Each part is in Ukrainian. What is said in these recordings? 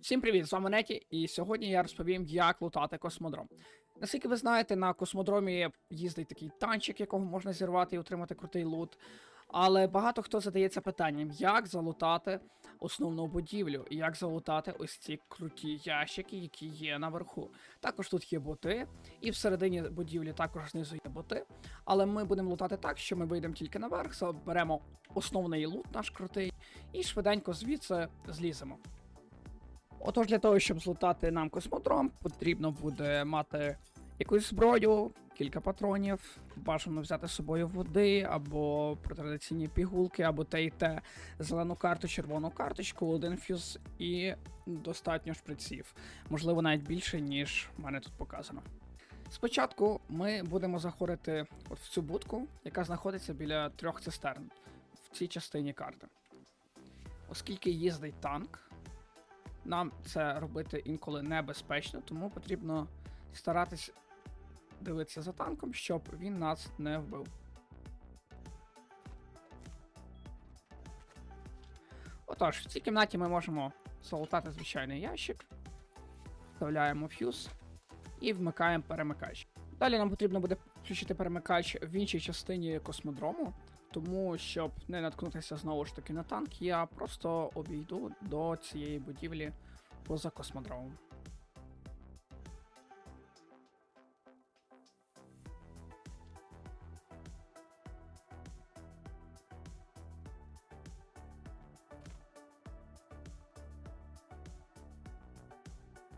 Всім привіт, з вами Неті, і сьогодні я розповім, як лутати космодром. Наскільки ви знаєте, на космодромі їздить такий танчик, якого можна зірвати і отримати крутий лут. Але багато хто задається питанням, як залутати основну будівлю, і як залутати ось ці круті ящики, які є наверху. Також тут є боти, і всередині будівлі також знизу є боти. Але ми будемо лутати так, що ми вийдемо тільки наверх, заберемо основний лут наш крутий, і швиденько звідси зліземо. Отож, для того, щоб злутати нам космодром, потрібно буде мати якусь зброю, кілька патронів, бажано взяти з собою води, або традиційні пігулки, або те і те, зелену карту, червону карточку, один фюз і достатньо шприців. Можливо, навіть більше, ніж в мене тут показано. Спочатку ми будемо заходити от в цю будку, яка знаходиться біля трьох цистерн в цій частині карти. Оскільки їздить танк, нам це робити інколи небезпечно, тому потрібно старатись дивитися за танком, щоб він нас не вбив. Отож, в цій кімнаті ми можемо залутати звичайний ящик, вставляємо фюз і вмикаємо перемикач. Далі нам потрібно буде включити перемикач в іншій частині космодрому, тому щоб не наткнутися знову ж таки на танк, я просто обійду до цієї будівлі поза космодромом.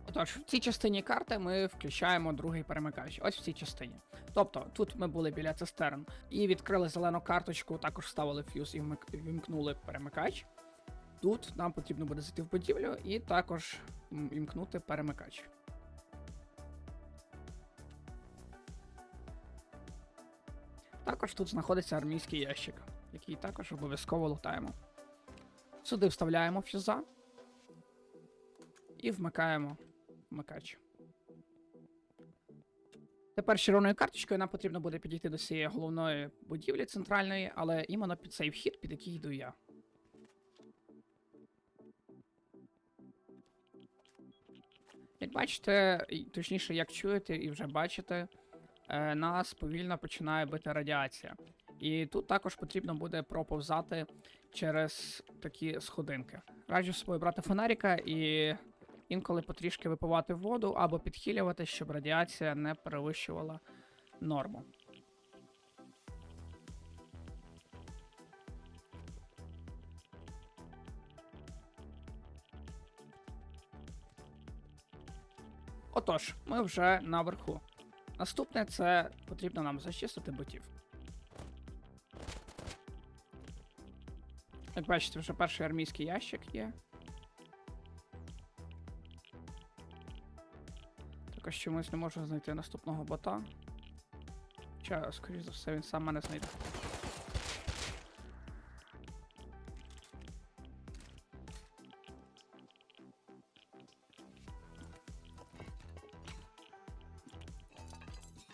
Отож, в цій частині карти ми включаємо другий перемикач. Ось в цій частині. Тобто, тут ми були біля цистерн і відкрили зелену карточку, також ставили фьюз і вімкнули перемикач. Тут нам потрібно буде зайти в будівлю і також м, вімкнути перемикач. Також тут знаходиться армійський ящик, який також обов'язково лутаємо. Сюди вставляємо фюза і вмикаємо вмикач. Тепер червоною карточкою нам потрібно буде підійти до цієї головної будівлі центральної, але іменно під цей вхід, під який йду я. Як бачите, точніше, як чуєте і вже бачите, е, нас повільно починає бити радіація. І тут також потрібно буде проповзати через такі сходинки. Раджу собою брати фонарика і інколи потрішки випивати воду або підхилювати, щоб радіація не перевищувала норму. Отож, ми вже наверху. Наступне це потрібно нам зачистити ботів. Як бачите, вже перший армійський ящик є. Також чомусь не можу знайти наступного бота. Хоча, скоріш за все, він сам мене знайде.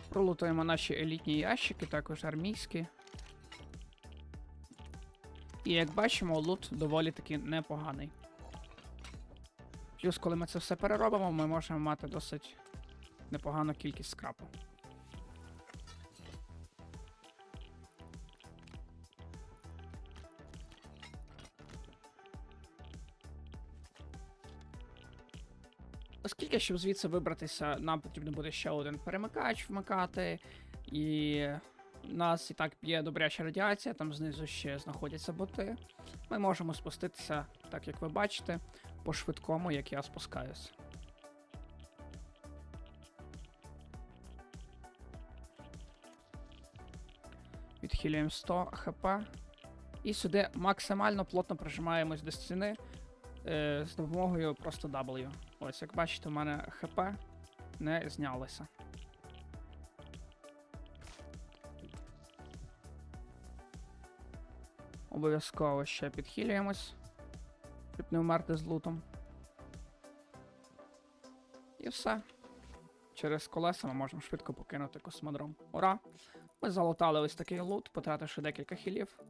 Пролутуємо наші елітні ящики, також армійські. І як бачимо, лут доволі таки непоганий. Плюс, коли ми це все переробимо, ми можемо мати досить непогану кількість скрапу. Оскільки, щоб звідси вибратися, нам потрібно буде ще один перемикач вмикати, і нас і так є добряча радіація, там знизу ще знаходяться боти. Ми можемо спуститися, так як ви бачите, по швидкому, як я спускаюсь. Відхилюємо 100 хп. І сюди максимально плотно прижимаємось до стіни е, з допомогою просто W. Ось, як бачите, у мене хп не знялося. Обов'язково ще підхилюємось, щоб не вмерти з лутом. І все. Через колеса ми можемо швидко покинути космодром. Ура! Ми залутали ось такий лут, потративши декілька хілів,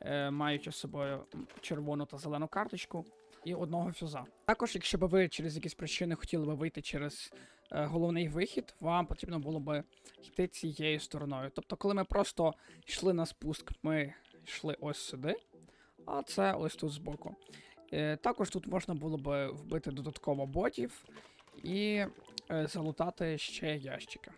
е, маючи з собою червону та зелену карточку. і одного фюза. Також, якщо б ви через якісь причини хотіли би вийти через е, головний вихід, вам потрібно було би йти цією стороною. Тобто, коли ми просто йшли на спуск, ми йшли ось сюди, а це ось тут збоку. Е, також тут можна було би вбити додатково ботів і е, залутати ще ящики.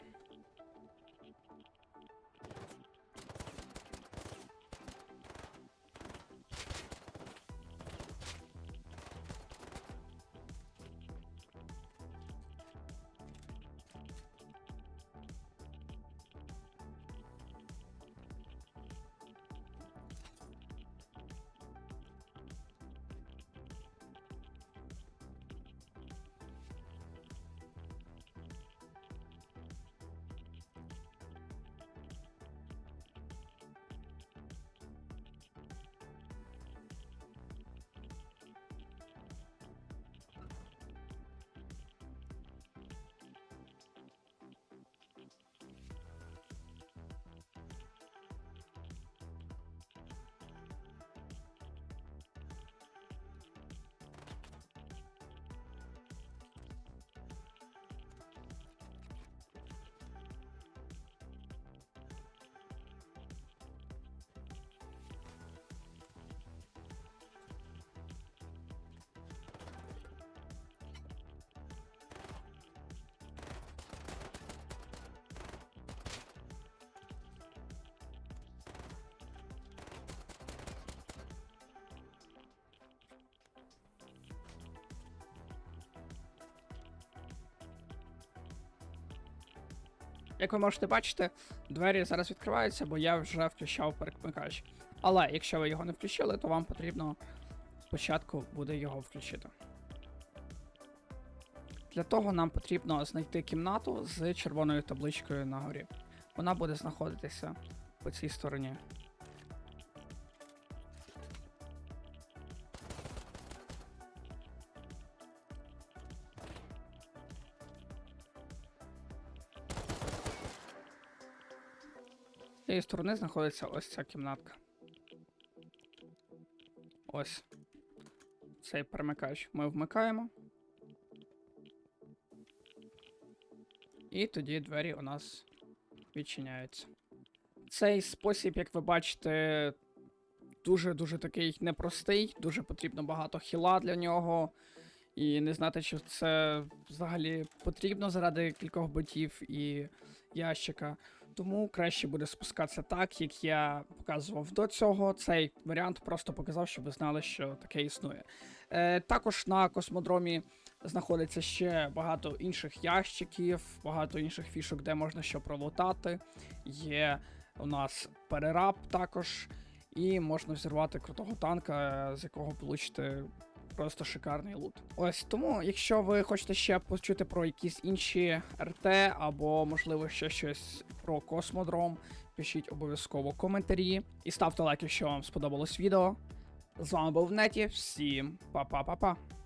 Як ви можете бачити, двері зараз відкриваються, бо я вже включав перемикач. Але якщо ви його не включили, то вам потрібно спочатку буде його включити. Для того нам потрібно знайти кімнату з червоною табличкою на горі. Вона буде знаходитися по цій стороні. Цієї сторони знаходиться ось ця кімнатка. Ось. Цей перемикач ми вмикаємо. І тоді двері у нас відчиняються. Цей спосіб, як ви бачите, дуже-дуже такий непростий, дуже потрібно багато хіла для нього. І не знати, чи це взагалі потрібно заради кількох ботів і ящика. Тому краще буде спускатися так, як я показував до цього. Цей варіант просто показав, щоб ви знали, що таке існує. Е, також на космодромі знаходиться ще багато інших ящиків, багато інших фішок, де можна що пролутати. Є у нас перераб також, і можна взірвати крутого танка, з якого получите просто шикарний лут. Ось тому, якщо ви хочете ще почути про якісь інші РТ, або можливо ще щось про космодром, пишіть обов'язково коментарі і ставте лайк, якщо вам сподобалось відео. З вами був Неті, всім па-па-па-па.